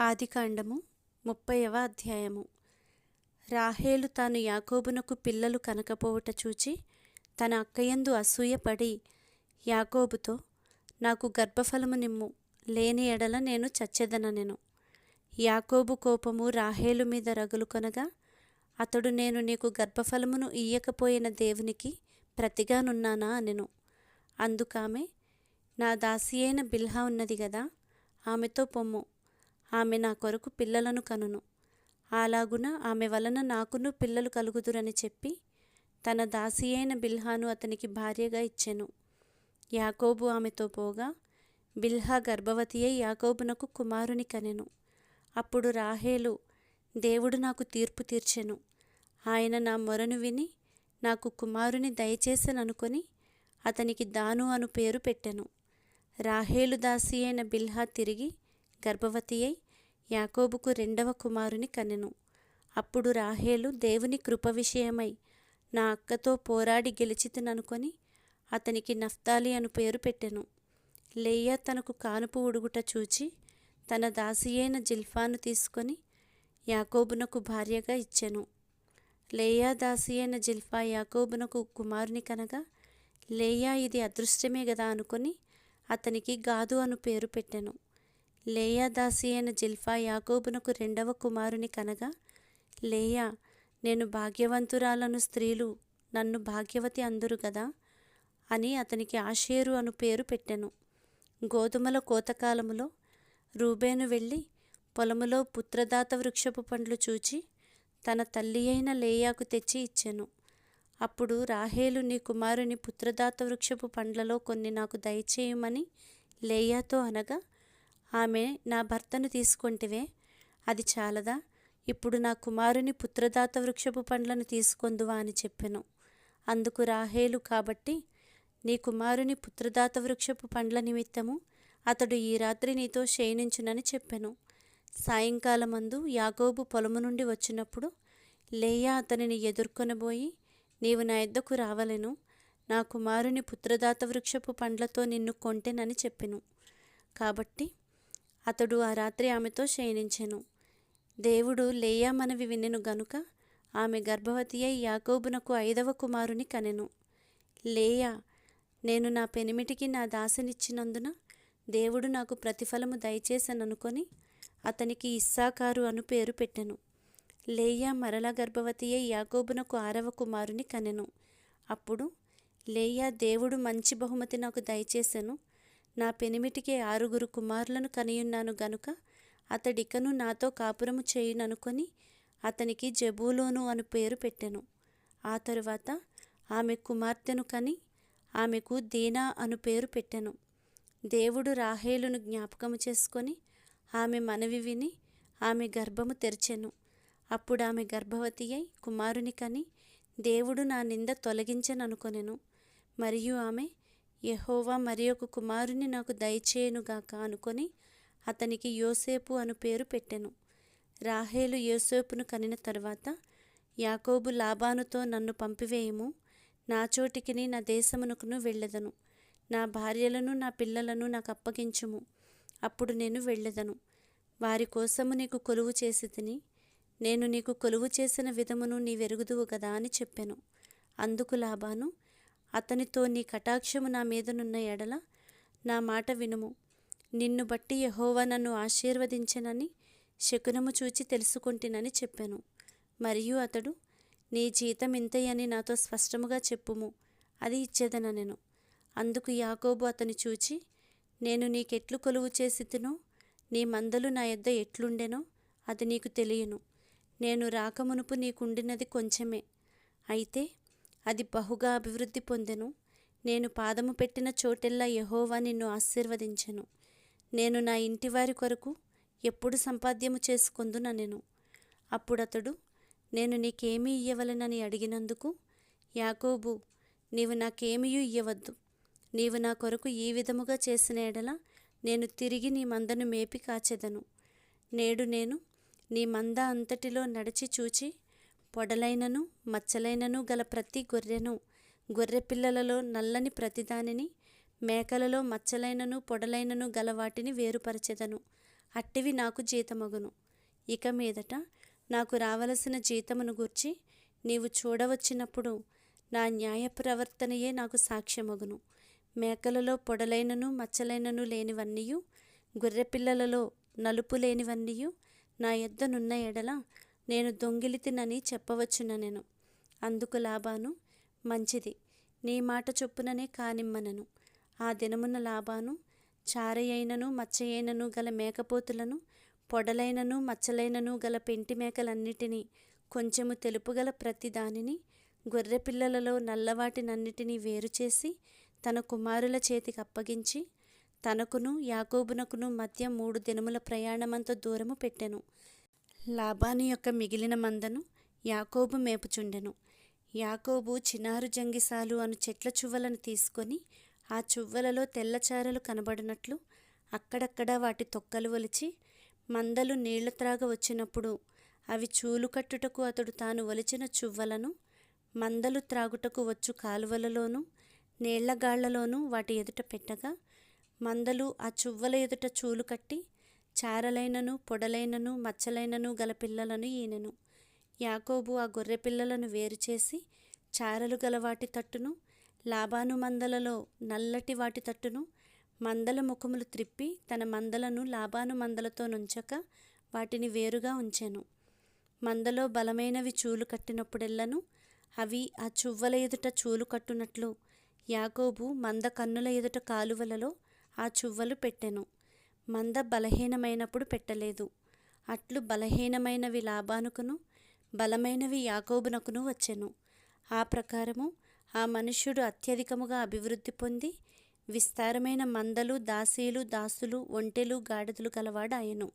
ఆదికాండము ముప్పైవ అధ్యాయము. రాహేలు తాను యాకోబునకు పిల్లలు కనకపోవుట చూచి తన అక్కయందు అసూయపడి యాకోబుతో నాకు గర్భఫలము నిమ్ము లేని ఎడల నేను చచ్చెదననెను. యాకోబు కోపము రాహేలు మీద రగులుకొనగా అతడు నేను నీకు గర్భఫలమును ఇయ్యకపోయిన దేవునికి ప్రతిగానున్నానా? అనెను. అందుకామె నా దాసి అయిన బిల్హా ఉన్నది గదా ఆమెతో పొమ్ము. ఆమె నా కొరకు పిల్లలను కనును. అలాగున ఆమె వలన నాకును పిల్లలు కలుగుదురని చెప్పి తన దాసి అయిన బిల్హాను అతనికి భార్యగా ఇచ్చెను. యాకోబు ఆమెతో పోగా బిల్హా గర్భవతి అయి యాకోబునకు కుమారుని కనెను. అప్పుడు రాహేలు దేవుడు నాకు తీర్పు తీర్చెను. ఆయన నా మొరను విని నాకు కుమారుని దయచేసననుకొని అతనికి దాను అను పేరు పెట్టెను. రాహేలు దాసి అయిన బిల్హా తిరిగి గర్భవతి అయి యాకోబుకు రెండవ కుమారుని కనెను. అప్పుడు రాహేలు దేవుని కృప విషయమై నా అక్కతో పోరాడి గెలిచితిననుకొని అతనికి నఫ్తాలి అను పేరు పెట్టెను. లేయా తనకు కానుపు ఉడుగుట చూచి తన దాసియైన జిల్ఫాను తీసుకొని యాకోబునకు భార్యగా ఇచ్చెను. లేయా దాసి అయిన జిల్ఫా యాకోబునకు కుమారుని కనగా లేయా ఇది అదృష్టమే గదా అనుకొని అతనికి గాదు అను పేరు పెట్టెను. లేయా దాసి అయిన జిల్ఫా యాకోబునకు రెండవ కుమారుని కనగా లేయా నేను భాగ్యవంతురాలను స్త్రీలు నన్ను భాగ్యవతి అందురు గదా? అని అతనికి ఆషేరు అను పేరు పెట్టెను. గోధుమల కోతకాలములో రూబేను వెళ్ళి పొలములో పుత్రదాత వృక్షపు పండ్లు చూచి తన తల్లి అయిన లేయాకు తెచ్చి ఇచ్చెను. అప్పుడు రాహేలు నీ కుమారుని పుత్రదాత వృక్షపు పండ్లలో కొన్ని నాకు దయచేయమని లేయాతో అనగా ఆమె నా భర్తను తీసుకొంటివే. అది చాలదా? ఇప్పుడు నా కుమారుని పుత్రదాత వృక్షపు పండ్లను తీసుకొందువా అని చెప్పెను. అందుకు రాహేలు కాబట్టి నీ కుమారుని పుత్రదాత వృక్షపు పండ్ల నిమిత్తము అతడు ఈ రాత్రి నీతో శయనించునని చెప్పెను. సాయంకాలమందు యాగోబు పొలము నుండి వచ్చినప్పుడు లేయా అతనిని ఎదుర్కొనబోయి నీవు నా ఎద్దకు రావలెను. నా కుమారుని పుత్రదాత వృక్షపు పండ్లతో నిన్ను కొంటెనని చెప్పెను. కాబట్టి అతడు ఆ రాత్రి ఆమెతో శయనించెను. దేవుడు లేయా మనవి వినెను గనుక ఆమె గర్భవతి అయి యాకోబునకు ఐదవ కుమారుని కనెను. లేయా నేను నా పెనిమిటికి నా దాసనిచ్చినందున దేవుడు నాకు ప్రతిఫలము దయచేసననుకొని అతనికి ఇస్సాకారు అను పేరు పెట్టెను. లేయా మరల గర్భవతి అయి యాకోబునకు ఆరవ కుమారుని కనెను. అప్పుడు లేయా దేవుడు మంచి బహుమతి నాకు దయచేసెను. నా పెనిమిటికి ఆరుగురు కుమారులను కనియున్నాను గనుక అతడికను నాతో కాపురము చేయుననుకొని అతనికి జబూలోను అను పేరు పెట్టెను. ఆ తరువాత ఆమె కుమార్తెను కని ఆమెకు దీనా అను పేరు పెట్టెను. దేవుడు రాహేలును జ్ఞాపకము చేసుకొని ఆమె మనవి విని ఆమె గర్భము తెరిచెను. అప్పుడు ఆమె గర్భవతి అయి కుమారుని కని దేవుడు నా నింద తొలగించననుకొనెను. మరియు ఆమె యహోవా మరి ఒక కుమారుని నాకు దయచేయనుగాక అనుకొని అతనికి యోసేపు అను పేరు పెట్టెను. రాహేలు యోసేపును కనిన తర్వాత యాకోబు లాబానుతో నన్ను పంపివేయము. నా చోటికిని నా దేశమునకును వెళ్ళెదను. నా భార్యలను నా పిల్లలను నాకు అప్పగించుము. అప్పుడు నేను వెళ్ళదను. వారి కోసము నీకు కొలువు చేసి తిని నేను నీకు కొలువు చేసిన విధమును నీ వెరుగుదువు కదా అని చెప్పెను. అందుకు లాభాను అతనితో నీ కటాక్షము నా మీదనున్న ఎడల నా మాట వినుము. నిన్ను బట్టి యహోవా నన్ను ఆశీర్వదించనని శకునము చూచి తెలుసుకుంటునని చెప్పాను. మరియు అతడు నీ జీతం ఇంతయని నాతో స్పష్టముగా చెప్పుము. అది ఇచ్చేదనెను అందుకు యాకోబు అతని చూచి నేను నీకెట్లు కొలువు చేసి తినో నీ మందలు నా యొద్ద ఎట్లుండెనో అది నీకు తెలియను. నేను రాకమునుపు నీకుండినది కొంచెమే. అయితే అది బహుగా అభివృద్ధి పొందెను. నేను పాదము పెట్టిన చోటెల్లా యహోవా నిన్ను ఆశీర్వదించెను. నేను నా ఇంటివారి కొరకు ఎప్పుడు సంపాద్యము చేసుకొందున నేను అప్పుడతడు నేను నీకేమీ ఇయ్యవలనని అడిగినందుకు యాకోబు నీవు నాకేమీ ఇయ్యవద్దు. నీవు నా కొరకు ఈ విధముగా చేసిన ఎడల నేను తిరిగి నీ మందను మేపి కాచెదను. నేడు నేను నీ మంద అంతటిలో నడిచి చూచి పొడలైనను మచ్చలైనను గల ప్రతి గొర్రెను గొర్రె పిల్లలలో నల్లని ప్రతిదానిని మేకలలో మచ్చలైనను పొడలైనను గల వాటిని వేరుపరచెదను. అట్టివి నాకు జీతమగును. ఇక మీదట నాకు రావలసిన జీతమును గూర్చి నీవు చూడవచ్చినప్పుడు నా న్యాయ ప్రవర్తనయే నాకు సాక్ష్యమగును. మేకలలో పొడలైనను మచ్చలైనను లేనివన్నీయు గొర్రెపిల్లలలో నలుపు లేనివన్నీయు నా యొద్దనున్న ఎడల నేను దొంగిలితినని చెప్పవచ్చున నేను. అందుకు లాబాను మంచిది. నీ మాట చొప్పుననే కానిమ్మనను. ఆ దినమున లాబాను చారయైనను మచ్చయైనను గల మేకపోతులను పొడలైనను మచ్చలైనను గల పెంటి మేకలన్నిటినీ కొంచెము తెలుపుగల ప్రతి దానిని గొర్రెపిల్లలలో నల్లవాటినన్నిటినీ వేరు చేసి తన కుమారుల చేతికి అప్పగించి తనకును యాకోబునకును మధ్య మూడు దినముల ప్రయాణమంత దూరము పెట్టెను. లాబాను యొక్క మిగిలిన మందను యాకోబు మేపుచుండెను. యాకోబు చినారు జంగిసాలు అను చెట్ల చువ్వలను తీసుకొని ఆ చువ్వలలో తెల్లచారలు కనబడినట్లు అక్కడక్కడ వాటి తొక్కలు ఒలిచి మందలు నీళ్ళు త్రాగ వచ్చినప్పుడు అవి చూలు కట్టుటకు అతడు తాను ఒలిచిన చువ్వలను మందలు త్రాగుటకు వచ్చు కాలువలలోనూ నీళ్ళగాళ్ళలోనూ వాటి ఎదుట పెట్టగా మందలు ఆ చువ్వల ఎదుట చూలు కట్టి చారలైనను పొడలైనను మచ్చలైనను గల పిల్లలను ఈనెను. యాకోబు ఆ గొర్రె పిల్లలను వేరు చేసి చారలు గల వాటి తట్టును లాభాను మందలలో నల్లటి వాటి తట్టును మందల ముఖములు త్రిప్పి తన మందలను లాభాను మందలతో నుంచక వాటిని వేరుగా ఉంచెను. మందలో బలమైనవి చూలు కట్టినప్పుడెల్లను అవి ఆ చువ్వల ఎదుట చూలు కట్టునట్లు యాకోబు మంద కన్నుల ఎదుట కాలువలలో ఆ చువ్వలు పెట్టెను. మంద బలహీనమైనప్పుడు పెట్టలేదు. అట్లు బలహీనమైనవి లాబానుకును బలమైనవి యాకోబునకును వచ్చెను. ఆ ప్రకారము ఆ మనుష్యుడు అత్యధికముగా అభివృద్ధి పొంది విస్తారమైన మందలు దాసీలు దాసులు ఒంటెలు గాడిదలు గలవాడాయను